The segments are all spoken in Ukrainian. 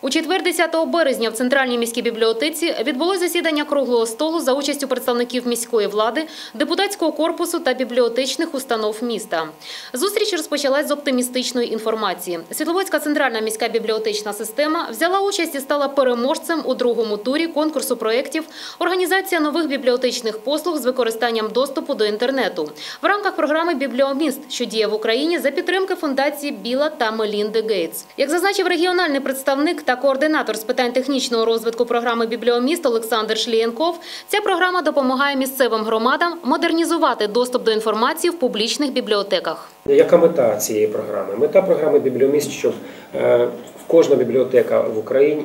У четвер 10 березня в Центральній міській бібліотеці відбулось засідання круглого столу за участю представників міської влади, депутатського корпусу та бібліотечних установ міста. Зустріч розпочалась з оптимістичної інформації. Світловодська центральна міська бібліотечна система взяла участь і стала переможцем у другому турі конкурсу проєктів «Організація нових бібліотечних послуг з використанням доступу до інтернету» в рамках програми «Бібліоміст», що діє в Україні за підтримки фундації Біла та Мелінди Гейтс. Як зазначив регіональний представник та координатор з питань технічного розвитку програми «Бібліоміст» Олександр Шлієнков, ця програма допомагає місцевим громадам модернізувати доступ до інформації в публічних бібліотеках. Яка мета цієї програми? Мета програми Бібліоміст, щоб е, кожна бібліотека в Україні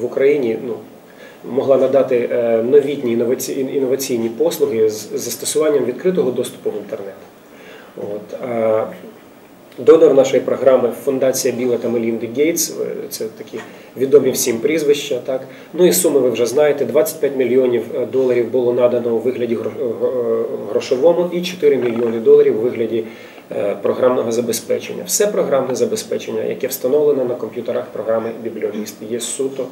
в, Україні ну, могла надати е, новітні інноваці, інноваційні послуги з застосуванням відкритого доступу в інтернет. От, Донор нашої програми Фундація Біла та Мелінди Гейтс. Це такі відомі всім прізвища. Так ну і суми ви вже знаєте: 25 мільйонів доларів було надано у вигляді грошовому і 4 мільйони доларів у вигляді програмного забезпечення. Все програмне забезпечення, яке встановлено на комп'ютерах програми Бібліоміст, є суто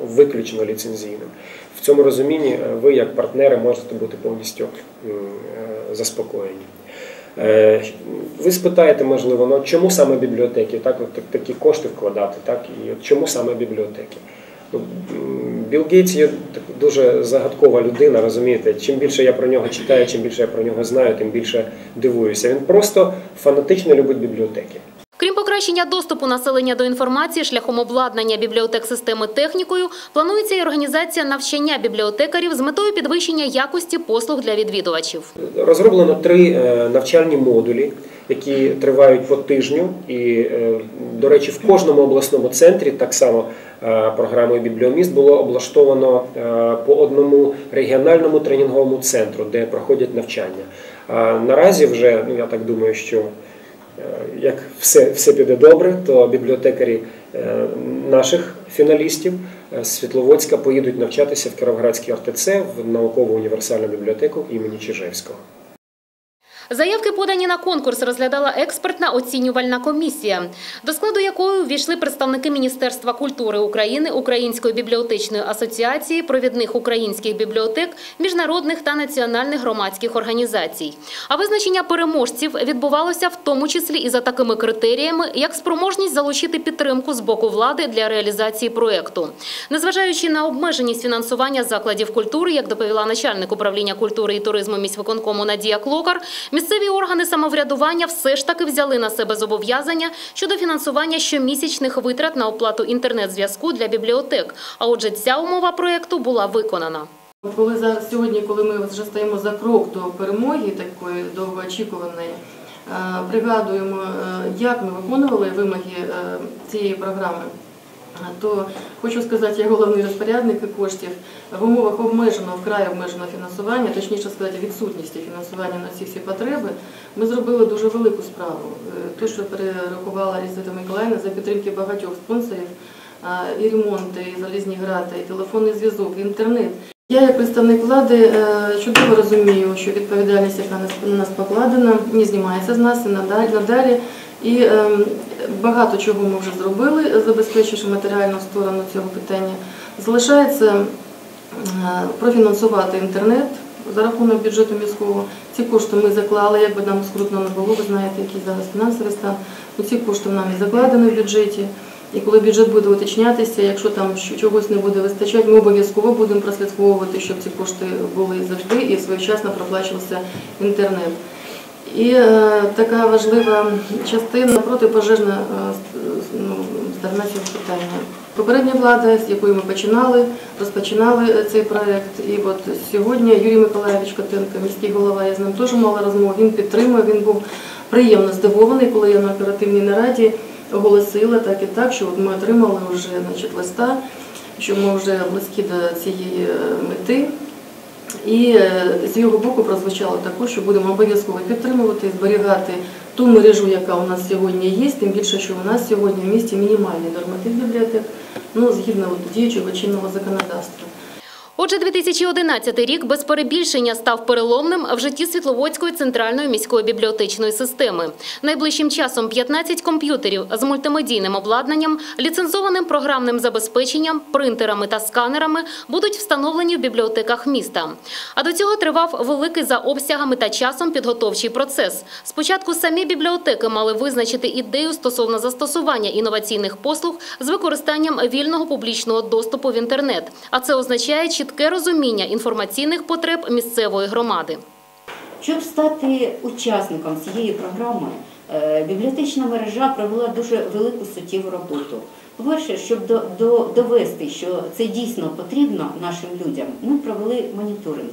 виключно ліцензійним. В цьому розумінні ви, як партнери, можете бути повністю заспокоєні. Ви спитаєте, можливо, ну чому саме бібліотеки, так, от такі кошти вкладати, так, і от чому саме бібліотеки? Ну, Білл Гейтс є дуже загадкова людина, розумієте, чим більше я про нього читаю, чим більше я про нього знаю, тим більше дивуюся. Він просто фанатично любить бібліотеки. Покращення доступу населення до інформації шляхом обладнання бібліотек системи технікою, планується і організація навчання бібліотекарів з метою підвищення якості послуг для відвідувачів. Розроблено три навчальні модулі, які тривають по тижню. І, до речі, в кожному обласному центрі так само програмою Бібліоміст було облаштовано по одному регіональному тренінговому центру, де проходять навчання. Наразі вже, ну я так думаю, що як все все піде добре, то бібліотекарі наших фіналістів з Світловодська поїдуть навчатися в Кіровоградській РТЦ в наукову універсальну бібліотеку імені Чижевського. Заявки подані на конкурс розглядала експертна оцінювальна комісія, до складу якої увійшли представники Міністерства культури України, Української бібліотечної асоціації, провідних українських бібліотек, міжнародних та національних громадських організацій. А визначення переможців відбувалося в тому числі і за такими критеріями, як спроможність залучити підтримку з боку влади для реалізації проєкту. Незважаючи на обмеженість фінансування закладів культури, як доповіла начальник управління культури і туризму міськвиконкому Надія Клокар, Місцеві органи самоврядування все ж таки взяли на себе зобов'язання щодо фінансування щомісячних витрат на оплату інтернет-зв'язку для бібліотек. А отже, ця умова проєкту була виконана. Коли зараз сьогодні, коли ми вже стоїмо за крок до перемоги, такої довгоочікуваної, пригадуємо, як ми виконували вимоги цієї програми то хочу сказати, я головний розпорядник коштів в умовах обмеженого, вкрай обмеженого фінансування, точніше сказати, відсутності фінансування на ці всі потреби, ми зробили дуже велику справу. Те, що перерахувала Лізавета Миколаївна за підтримки багатьох спонсорів, і ремонти, і залізні грати, і телефонний зв'язок, і інтернет. Я, як представник влади, чудово розумію, що відповідальність, яка на нас покладена, не знімається з нас і надалі. І ем, багато чого ми вже зробили, забезпечивши матеріальну сторону цього питання. Залишається е, профінансувати інтернет за рахунок бюджету міського. Ці кошти ми заклали, якби нам скрутно не було, ви знаєте, який зараз фінансовий стан. Ці кошти нам і закладені в бюджеті. І коли бюджет буде уточнятися, якщо там чогось не буде вистачати, ми обов'язково будемо прослідковувати, щоб ці кошти були завжди і своєчасно проплачувався інтернет. І е, така важлива частина протипожежна е, ну, сторона цього питання. Попередня влада, з якої ми починали, розпочинали цей проект. І от сьогодні Юрій Миколаївич Котенко, міський голова, я з ним теж мала розмову. Він підтримує, він був приємно здивований, коли я на оперативній нараді оголосила так і так, що от ми отримали вже значить, листа, що ми вже близькі до цієї е, мети. І е, з його боку прозвучало також, що будемо обов'язково підтримувати, зберігати ту мережу, яка у нас сьогодні є, тим більше, що у нас сьогодні в місті мінімальний норматив бібліотек, ну, згідно діючого чинного законодавства. Отже, 2011 рік без перебільшення став переломним в житті Світловодської центральної міської бібліотечної системи. Найближчим часом 15 комп'ютерів з мультимедійним обладнанням, ліцензованим програмним забезпеченням, принтерами та сканерами будуть встановлені в бібліотеках міста. А до цього тривав великий за обсягами та часом підготовчий процес. Спочатку самі бібліотеки мали визначити ідею стосовно застосування інноваційних послуг з використанням вільного публічного доступу в інтернет. А це означає чітке розуміння інформаційних потреб місцевої громади. Щоб стати учасником цієї програми, е, бібліотечна мережа провела дуже велику суттєву роботу. По-перше, щоб до, до, довести, що це дійсно потрібно нашим людям, ми провели моніторинг.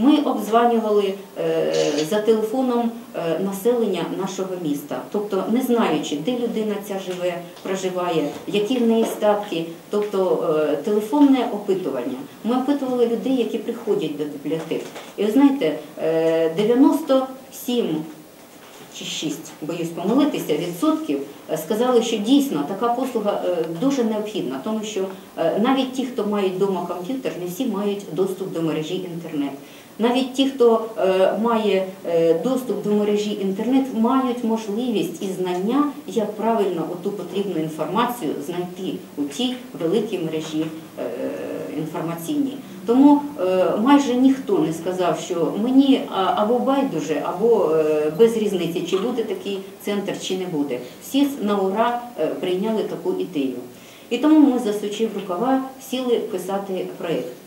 Ми обзванювали е, за телефоном е, населення нашого міста, тобто не знаючи, де людина ця живе, проживає, які в неї статки, тобто е, телефонне опитування. Ми опитували людей, які приходять до бібліотек. І ви знаєте, е, 97 чи 6, боюсь помилитися, відсотків сказали, що дійсно така послуга дуже необхідна, тому що навіть ті, хто мають вдома комп'ютер, не всі мають доступ до мережі інтернет. Навіть ті, хто е, має е, доступ до мережі інтернет, мають можливість і знання, як правильно оту потрібну інформацію знайти у тій великій мережі е, інформаційній. Тому майже ніхто не сказав, що мені або байдуже, або без різниці, чи буде такий центр, чи не буде. Всі на ура прийняли таку ідею. І тому ми, засучив рукава, сіли писати проєкт.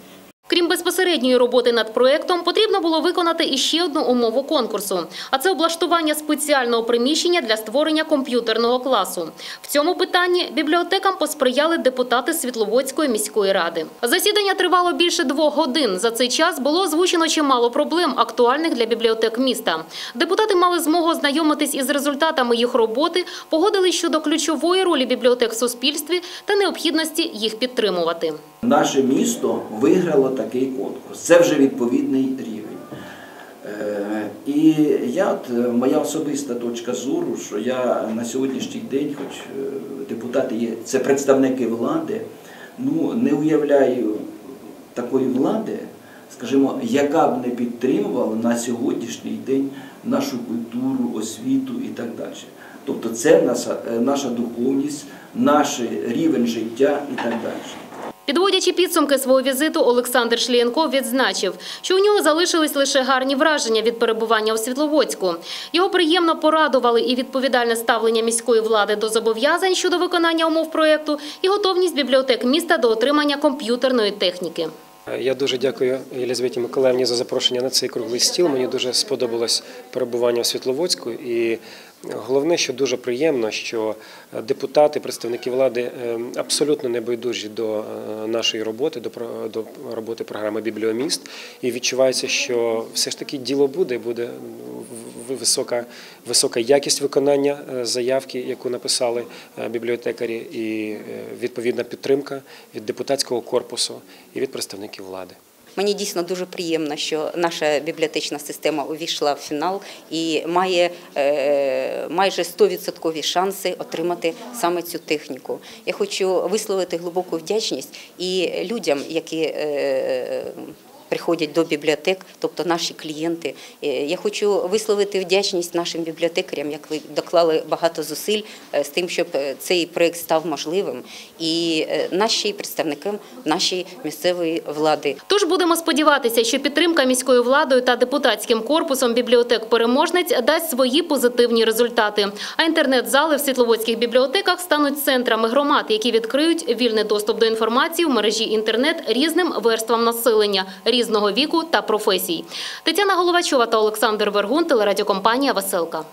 Крім безпосередньої роботи над проєктом, потрібно було виконати іще одну умову конкурсу. А це облаштування спеціального приміщення для створення комп'ютерного класу. В цьому питанні бібліотекам посприяли депутати Світловодської міської ради. Засідання тривало більше двох годин. За цей час було озвучено чимало проблем, актуальних для бібліотек міста. Депутати мали змогу ознайомитись із результатами їх роботи, погодились щодо ключової ролі бібліотек в суспільстві та необхідності їх підтримувати. Наше місто виграло такий конкурс. Це вже відповідний рівень. Е, І я, е, моя особиста точка зору, що я на сьогоднішній день, хоч е, депутати є, це представники влади, ну не уявляю такої влади, скажімо, яка б не підтримувала на сьогоднішній день нашу культуру, освіту і так далі. Тобто це наша, наша духовність, наш рівень життя і так далі. Підводячи підсумки свого візиту, Олександр Шлієнков відзначив, що у нього залишились лише гарні враження від перебування у Світловодську. Його приємно порадували і відповідальне ставлення міської влади до зобов'язань щодо виконання умов проєкту, і готовність бібліотек міста до отримання комп'ютерної техніки. Я дуже дякую Єлізаветі Миколаївні за запрошення на цей круглий стіл. Мені дуже сподобалось перебування в Світловодську. І головне, що дуже приємно, що депутати, представники влади е, абсолютно не байдужі до е, нашої роботи, до роботи програми Бібліоміст. І відчувається, що все ж таки діло буде, буде висока, висока якість виконання е, заявки, яку написали е, бібліотекарі, і е, відповідна підтримка від депутатського корпусу і від представників влади. Мені дійсно дуже приємно, що наша бібліотечна система увійшла в фінал і має е, майже 100% шанси отримати саме цю техніку. Я хочу висловити глибоку вдячність і людям, які е, приходять до бібліотек, тобто наші клієнти. Е, Я хочу висловити вдячність нашим бібліотекарям, як ви доклали багато зусиль е, з тим, щоб е, цей проект став можливим, і наші представникам нашої місцевої влади. Тож будемо сподіватися, що підтримка міською владою та депутатським корпусом бібліотек переможниць дасть свої позитивні результати. А інтернет-зали в світловодських бібліотеках стануть центрами громад, які відкриють вільний доступ до інформації в мережі інтернет різним верствам населення різного віку та професій. Тетяна Головачова та Олександр Вергун, телерадіокомпанія Веселка.